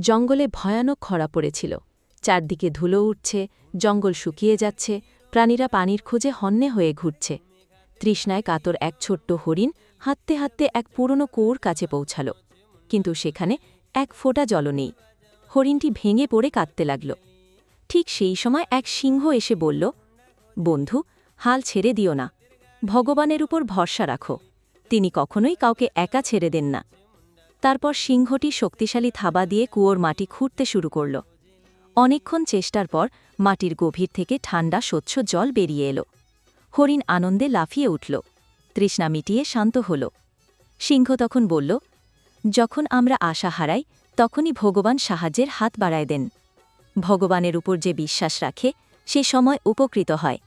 জঙ্গলে ভয়ানক খরা পড়েছিল। চারদিকে ধুলো উঠছে, জঙ্গল শুকিয়ে যাচ্ছে, প্রাণীরা পানির খোঁজে হন্যে হয়ে ঘুরছে। তৃষ্ণায় কাতর এক ছোট্ট হরিণ হাঁটতে হাঁটতে এক পুরনো কুয়োর কাছে পৌঁছাল। কিন্তু সেখানে এক ফোঁটা জল নেই। হরিণটি ভেঙে পড়ে কাঁদতে লাগল। ঠিক সেই সময় এক সিংহ এসে বলল, বন্ধু, হাল ছেড়ে দিও না। ভগবানের উপর ভরসা রাখো। তিনি কখনোই কাউকে একা ছেড়ে দেন না। তারপর সিংহটি শক্তিশালী থাবা দিয়ে কুয়োর মাটি খুঁড়তে শুরু করল। অনেকক্ষণ চেষ্টার পর মাটির গভীর থেকে ঠান্ডা স্বচ্ছ জল বেরিয়ে এলো। হরিণ আনন্দে লাফিয়ে উঠল। তৃষ্ণা মিটিয়ে শান্ত হল। সিংহ তখন বলল, যখন আমরা আশা হারাই, তখনই ভগবান সাহায্যের হাত বাড়ায় দেন। ভগবানের উপর যে বিশ্বাস রাখে, সে সময় উপকৃত হয়।